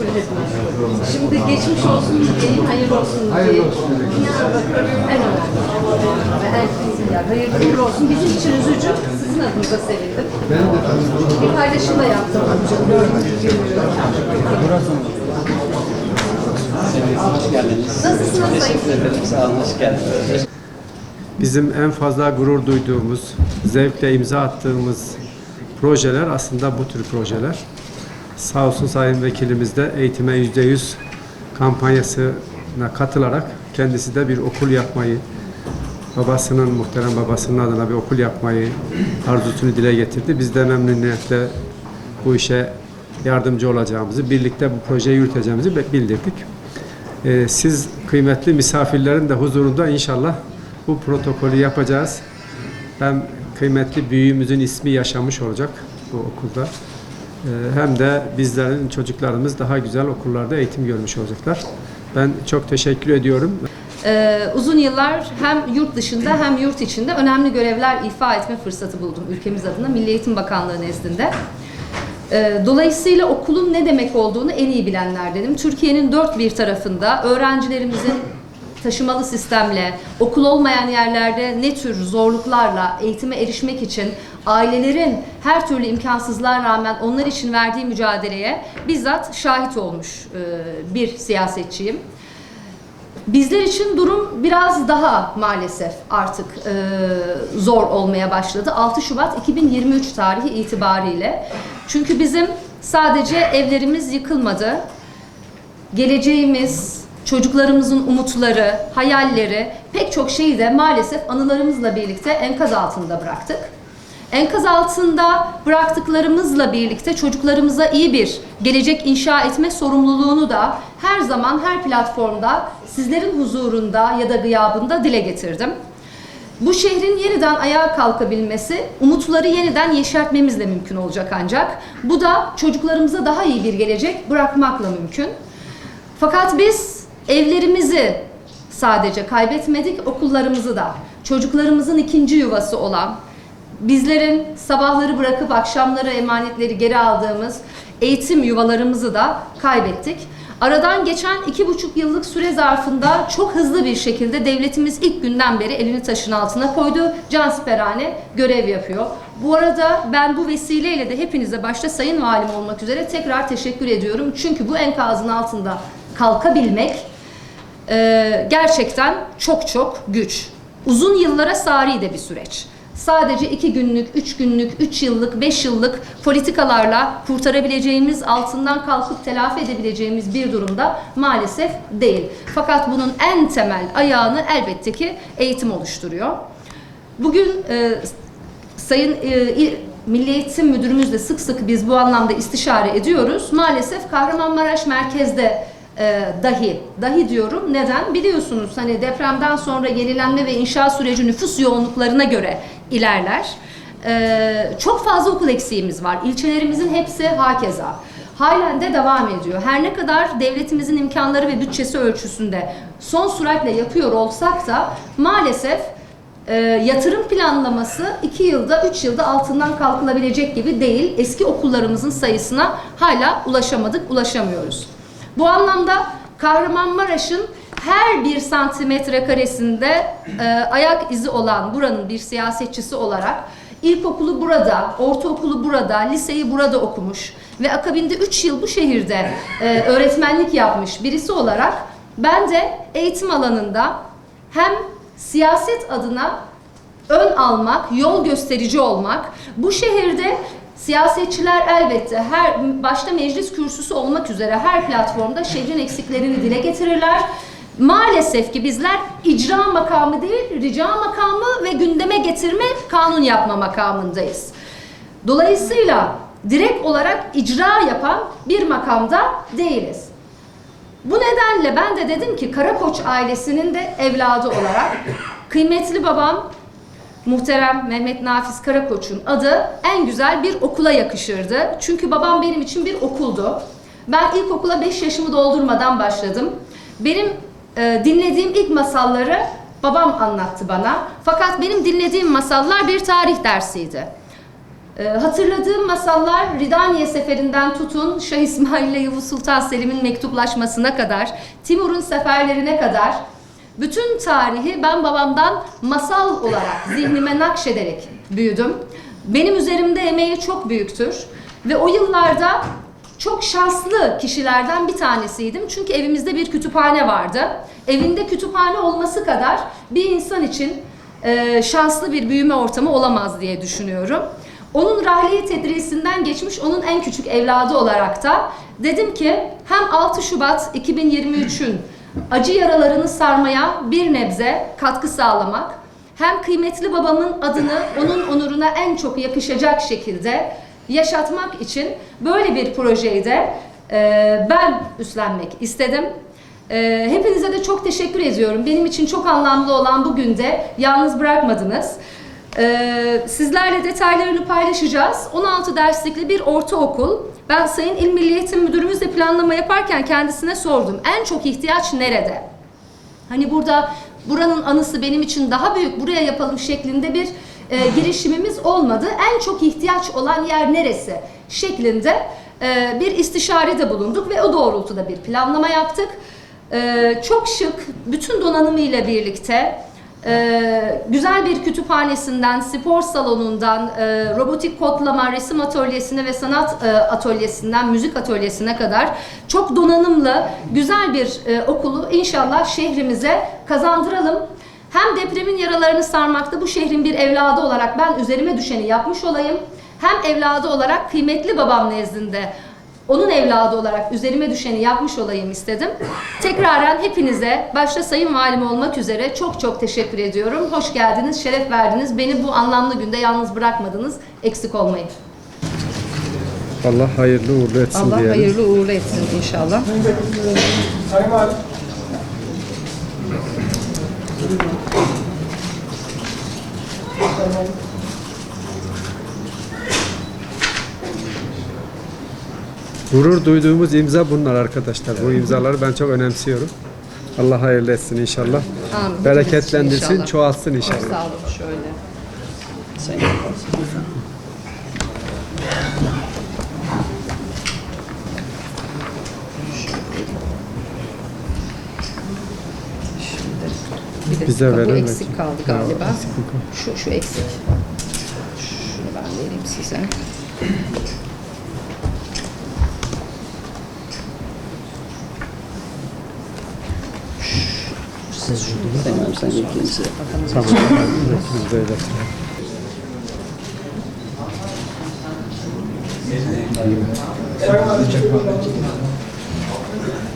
meşgul etmez. Şimdi geçmiş olsun diyeyim, hayırlı olsun diyeyim. Hayırlı olsun. En önemli. Ve herkesin ya hayırlı uğurlu olsun. Bizim için üzücü, sizin adınıza sevindim. Ben de Bir paylaşım da yaptım. Dördüncü günü. Hoş geldiniz. Nasılsınız? Teşekkür ederim. Sağ olun. Hoş geldiniz. Bizim en fazla gurur duyduğumuz, zevkle imza attığımız projeler aslında bu tür projeler. Sağ olsun Sayın Vekilimiz de eğitime yüzde yüz kampanyasına katılarak kendisi de bir okul yapmayı, babasının, muhterem babasının adına bir okul yapmayı arzusunu dile getirdi. Biz de memnuniyetle bu işe yardımcı olacağımızı, birlikte bu projeyi yürüteceğimizi bildirdik. Ee, siz kıymetli misafirlerin de huzurunda inşallah bu protokolü yapacağız. Hem kıymetli büyüğümüzün ismi yaşamış olacak bu okulda. Ee, hem de bizlerin çocuklarımız daha güzel okullarda eğitim görmüş olacaklar. Ben çok teşekkür ediyorum. Ee, uzun yıllar hem yurt dışında hem yurt içinde önemli görevler ifa etme fırsatı buldum ülkemiz adına Milli Eğitim Bakanlığı nezdinde. Ee, Dolayısıyla okulun ne demek olduğunu en iyi bilenlerdenim. Türkiye'nin dört bir tarafında öğrencilerimizin taşımalı sistemle, okul olmayan yerlerde ne tür zorluklarla eğitime erişmek için ailelerin her türlü imkansızlığa rağmen onlar için verdiği mücadeleye bizzat şahit olmuş e, bir siyasetçiyim. Bizler için durum biraz daha maalesef artık e, zor olmaya başladı. 6 Şubat 2023 tarihi itibariyle. Çünkü bizim sadece evlerimiz yıkılmadı. Geleceğimiz, çocuklarımızın umutları, hayalleri, pek çok şeyi de maalesef anılarımızla birlikte enkaz altında bıraktık. Enkaz altında bıraktıklarımızla birlikte çocuklarımıza iyi bir gelecek inşa etme sorumluluğunu da her zaman her platformda sizlerin huzurunda ya da gıyabında dile getirdim. Bu şehrin yeniden ayağa kalkabilmesi, umutları yeniden yeşertmemizle mümkün olacak ancak. Bu da çocuklarımıza daha iyi bir gelecek bırakmakla mümkün. Fakat biz evlerimizi sadece kaybetmedik, okullarımızı da. Çocuklarımızın ikinci yuvası olan, bizlerin sabahları bırakıp akşamları emanetleri geri aldığımız eğitim yuvalarımızı da kaybettik. Aradan geçen iki buçuk yıllık süre zarfında çok hızlı bir şekilde devletimiz ilk günden beri elini taşın altına koydu. Cansiperhane görev yapıyor. Bu arada ben bu vesileyle de hepinize başta Sayın Valim olmak üzere tekrar teşekkür ediyorum. Çünkü bu enkazın altında kalkabilmek e, gerçekten çok çok güç. Uzun yıllara sari de bir süreç. Sadece iki günlük, üç günlük, üç yıllık, beş yıllık politikalarla kurtarabileceğimiz, altından kalkıp telafi edebileceğimiz bir durumda maalesef değil. Fakat bunun en temel ayağını elbette ki eğitim oluşturuyor. Bugün e, Sayın e, İl- Milli Eğitim Müdürümüzle sık sık biz bu anlamda istişare ediyoruz. Maalesef Kahramanmaraş merkezde e, dahi, dahi diyorum. Neden? Biliyorsunuz hani depremden sonra yenilenme ve inşa süreci nüfus yoğunluklarına göre ilerler. E, çok fazla okul eksiğimiz var. İlçelerimizin hepsi hakeza. Halen de devam ediyor. Her ne kadar devletimizin imkanları ve bütçesi ölçüsünde son süratle yapıyor olsak da maalesef e, yatırım planlaması 2 yılda 3 yılda altından kalkılabilecek gibi değil. Eski okullarımızın sayısına hala ulaşamadık, ulaşamıyoruz. Bu anlamda Kahramanmaraş'ın her bir santimetre karesinde e, ayak izi olan buranın bir siyasetçisi olarak ilkokulu burada, ortaokulu burada, liseyi burada okumuş ve akabinde 3 yıl bu şehirde e, öğretmenlik yapmış birisi olarak ben de eğitim alanında hem siyaset adına ön almak, yol gösterici olmak, bu şehirde siyasetçiler elbette her başta meclis kürsüsü olmak üzere her platformda şehrin eksiklerini dile getirirler. Maalesef ki bizler icra makamı değil, rica makamı ve gündeme getirme, kanun yapma makamındayız. Dolayısıyla direkt olarak icra yapan bir makamda değiliz. Bu nedenle ben de dedim ki Karakoç ailesinin de evladı olarak kıymetli babam muhterem Mehmet Nafiz Karakoç'un adı en güzel bir okula yakışırdı. Çünkü babam benim için bir okuldu. Ben ilkokula 5 yaşımı doldurmadan başladım. Benim e, dinlediğim ilk masalları babam anlattı bana. Fakat benim dinlediğim masallar bir tarih dersiydi. Ee, hatırladığım masallar Ridaniye Seferinden tutun Şah İsmail ile Yavuz Sultan Selim'in mektuplaşmasına kadar, Timur'un seferlerine kadar bütün tarihi ben babamdan masal olarak zihnime nakşederek büyüdüm. Benim üzerimde emeği çok büyüktür ve o yıllarda çok şanslı kişilerden bir tanesiydim. Çünkü evimizde bir kütüphane vardı. Evinde kütüphane olması kadar bir insan için e, şanslı bir büyüme ortamı olamaz diye düşünüyorum. Onun rahliye tedrisinden geçmiş onun en küçük evladı olarak da dedim ki hem 6 Şubat 2023'ün acı yaralarını sarmaya bir nebze katkı sağlamak hem kıymetli babamın adını onun onuruna en çok yakışacak şekilde yaşatmak için böyle bir projeyi de e, ben üstlenmek istedim. E, hepinize de çok teşekkür ediyorum. Benim için çok anlamlı olan bu günde yalnız bırakmadınız. E, sizlerle detaylarını paylaşacağız. 16 derslikli bir ortaokul. Ben Sayın İl Milli Eğitim Müdürümüzle planlama yaparken kendisine sordum. En çok ihtiyaç nerede? Hani burada buranın anısı benim için daha büyük buraya yapalım şeklinde bir e, girişimimiz olmadı. En çok ihtiyaç olan yer neresi şeklinde e, bir istişarede bulunduk ve o doğrultuda bir planlama yaptık. E, çok şık, bütün donanımıyla birlikte e, güzel bir kütüphanesinden, spor salonundan, e, robotik kodlama, resim atölyesine ve sanat e, atölyesinden, müzik atölyesine kadar çok donanımlı, güzel bir e, okulu inşallah şehrimize kazandıralım. Hem depremin yaralarını sarmakta bu şehrin bir evladı olarak ben üzerime düşeni yapmış olayım. Hem evladı olarak kıymetli babam nezdinde onun evladı olarak üzerime düşeni yapmış olayım istedim. Tekraren hepinize, başta Sayın Valim olmak üzere çok çok teşekkür ediyorum. Hoş geldiniz, şeref verdiniz. Beni bu anlamlı günde yalnız bırakmadınız. Eksik olmayın. Allah hayırlı uğurlu etsin Allah diyelim. hayırlı uğurlu etsin inşallah. Gurur duyduğumuz imza bunlar arkadaşlar. Bu imzaları ben çok önemsiyorum. Allah hayırlı etsin inşallah. Amin. Bereketlendirsin, İnşallah. çoğalsın inşallah. Sağ olun şöyle. Bir de Bize bu verin eksik bakayım. kaldı galiba. Eksik? Şu, şu eksik. Şunu ben vereyim size. misiniz cümleyi? Tamam sen yetkilisi. Tamam. Yetkilisi de. Thank you.